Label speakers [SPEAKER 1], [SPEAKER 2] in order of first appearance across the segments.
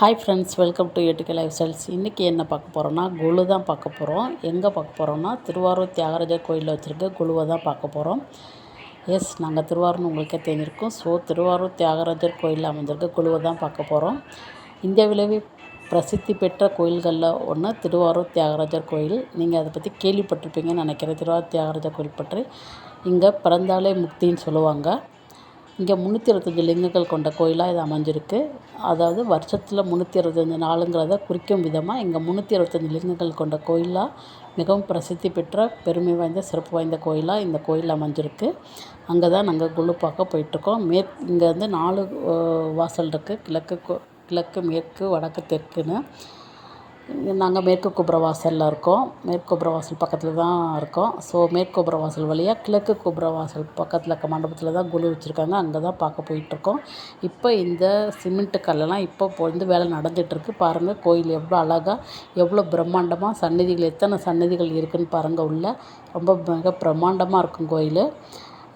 [SPEAKER 1] Hi friends welcome to எட்டுக்கே life styles இன்றைக்கி என்ன பார்க்க போகிறோன்னா குழு தான் பார்க்க போகிறோம் எங்கே பார்க்க போகிறோன்னா திருவாரூர் தியாகராஜர் கோயிலில் வச்சுருக்க குழுவை தான் பார்க்க போகிறோம் எஸ் நாங்கள் திருவாரூர்னு உங்களுக்கே தெரிஞ்சிருக்கோம். ஸோ திருவாரூர் தியாகராஜர் கோயிலில் அமைஞ்சிருக்க குழுவை தான் பார்க்க போகிறோம் இந்தியாவிலேயே பிரசித்தி பெற்ற கோயில்களில் ஒன்று திருவாரூர் தியாகராஜர் கோயில். நீங்கள் அதை பற்றி கேள்விப்பட்டிருப்பீங்கன்னு நினைக்கிறேன். திருவாரூர் தியாகராஜர் கோயில் பற்றி இங்கே பிறந்தாலே முக்தின்னு சொல்லுவாங்க. இங்கே முந்நூற்றி இருபத்தஞ்சி லிங்கங்கள் கொண்ட கோயிலாக இது அமைஞ்சிருக்கு. அதாவது வருஷத்தில் முந்நூற்றி இருபத்தஞ்சி நாளுங்கிறத குறிக்கும் விதமாக இங்கே முந்நூற்றி இருபத்தஞ்சி லிங்கங்கள் கொண்ட கோயிலாக மிகவும் பிரசித்தி பெற்ற பெருமை வாய்ந்த சிறப்பு வாய்ந்த கோயிலாக இந்த கோயில் அமைஞ்சிருக்கு. அங்கே தான் நாங்கள் குழு பார்க்க போயிட்டுருக்கோம். மேற் இங்கே வந்து நாலு வாசல் இருக்குது கிழக்கு கிழக்கு மேற்கு வடக்கு தெற்குன்னு. நாங்கள் மேற்கு கோபுர வாசலில் இருக்கோம். மேற்கு கோபுர வாசல் பக்கத்தில் தான் இருக்கோம். ஸோ மேற்கு கோபுர வாசல் வழியாக கிழக்கு கோபுர வாசல் பக்கத்தில் இருக்க மண்டபத்தில் தான் குழு வச்சுருக்காங்க. அங்கே தான் பார்க்க போயிட்டுருக்கோம் இப்போ இந்த சிமெண்ட்டு கல்லெல்லாம் இப்போ வந்து வேலை நடந்துகிட்ருக்கு பாருங்கள் கோயில் எவ்வளோ அழகாக எவ்வளோ பிரம்மாண்டமாக சன்னதிகள் எத்தனை சன்னதிகள் இருக்குதுன்னு பாருங்கள் உள்ள. ரொம்ப மிக பிரம்மாண்டமாக இருக்கும் கோயில்.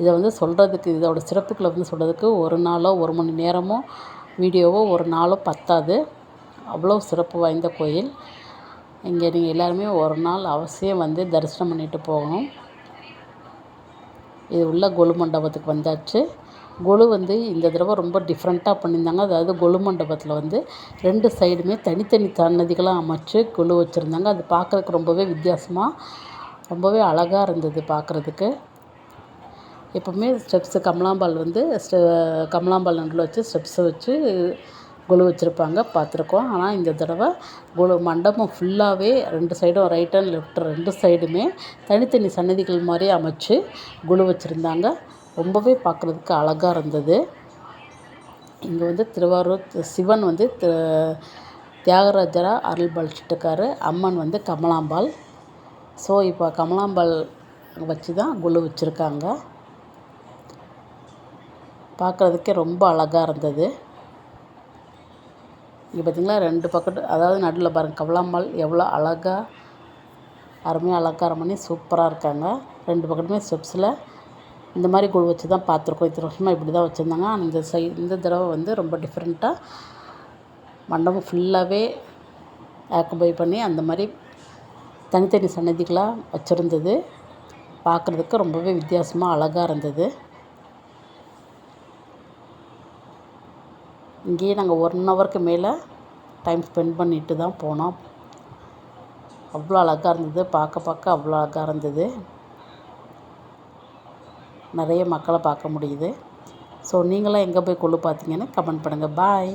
[SPEAKER 1] இதை வந்து சொல்கிறதுக்கு இதோட சிறப்புகளை வந்து சொல்கிறதுக்கு ஒரு நாளோ ஒரு மணி நேரமோ வீடியோவோ ஒரு நாளோ பத்தாது. அவ்வளோ சிறப்பு வாய்ந்த கோயில். இங்கே நீங்கள் எல்லாருமே ஒரு நாள் அவசியம் வந்து தரிசனம் பண்ணிட்டு போகணும். இது உள்ள கொலு மண்டபத்துக்கு வந்தாச்சு. கொலு வந்து இந்த தடவை ரொம்ப டிஃப்ரெண்ட்டாக பண்ணியிருந்தாங்க. அதாவது கொலு மண்டபத்தில் வந்து ரெண்டு சைடுமே தனித்தனி சன்னதிகளாக அமைச்சு கொலு வச்சுருந்தாங்க. அது பார்க்குறதுக்கு ரொம்பவே வித்தியாசமாக ரொம்பவே அழகாக இருந்தது பார்க்குறதுக்கு எப்போவுமே ஸ்டெப்ஸு கமலாம்பால் வந்து ஸ்டெ கமலாம்பால் நண்டில் வச்சு ஸ்டெப்ஸை வச்சு கொலு வச்சுருப்பாங்க பார்த்துருக்கோம். ஆனால் இந்த தடவை கொலு மண்டபம் ஃபுல்லாகவே ரெண்டு சைடும் ரைட் அண்ட் லெஃப்ட் ரெண்டு சைடுமே தனித்தனி சன்னதிகள் மாதிரி அமைச்சு கொலு வச்சுருந்தாங்க. ரொம்பவே பார்க்குறதுக்கு அழகாக இருந்தது. இங்கே வந்து திருவாரூர் சிவன் வந்து தியாகராஜராக அருள் பலிச்சிட்ருக்காரு. அம்மன் வந்து கமலாம்பாள். ஸோ இப்போ கமலாம்பாள் வச்சு தான் குழு வச்சுருக்காங்க. பார்க்குறதுக்கே ரொம்ப அழகாக இருந்தது. இங்கே பார்த்திங்களா ரெண்டு பக்கத்து அதாவது நடுவில் பாருங்கள் கவலாம்பாள் எவ்வளோ அழகாக அருமையாக அலங்காரம் பண்ணி சூப்பராக இருக்காங்க. ரெண்டு பக்கத்துமே ஸ்டெப்ஸில் இந்த மாதிரி குழு வச்சு தான் பார்த்துருக்கோம். இத்தனை வருஷமாக இப்படி தான் வச்சுருந்தாங்க. ஆனால் இந்த சை இந்த தடவை வந்து ரொம்ப டிஃப்ரெண்ட்டாக மண்டபம் ஃபுல்லாகவே ஆக்குபை பண்ணி அந்த மாதிரி தனித்தனி சன்னதிகளாக வச்சுருந்தது. பார்க்குறதுக்கு ரொம்பவே வித்தியாசமாக அழகாக இருந்தது. இங்கேயே நாங்கள் ஒன் ஹவருக்கு மேலே டைம் ஸ்பெண்ட் பண்ணிட்டு தான் போனோம். அவ்வளோ அழகாக இருந்தது. பார்க்க பார்க்க அவ்வளோ அழகாக இருந்தது. நிறைய மக்களை பார்க்க முடியுது. ஸோ நீங்களாம் எங்கே போய் கொள்ளு பார்த்தீங்கன்னு கமெண்ட் பண்ணுங்கள் பாய்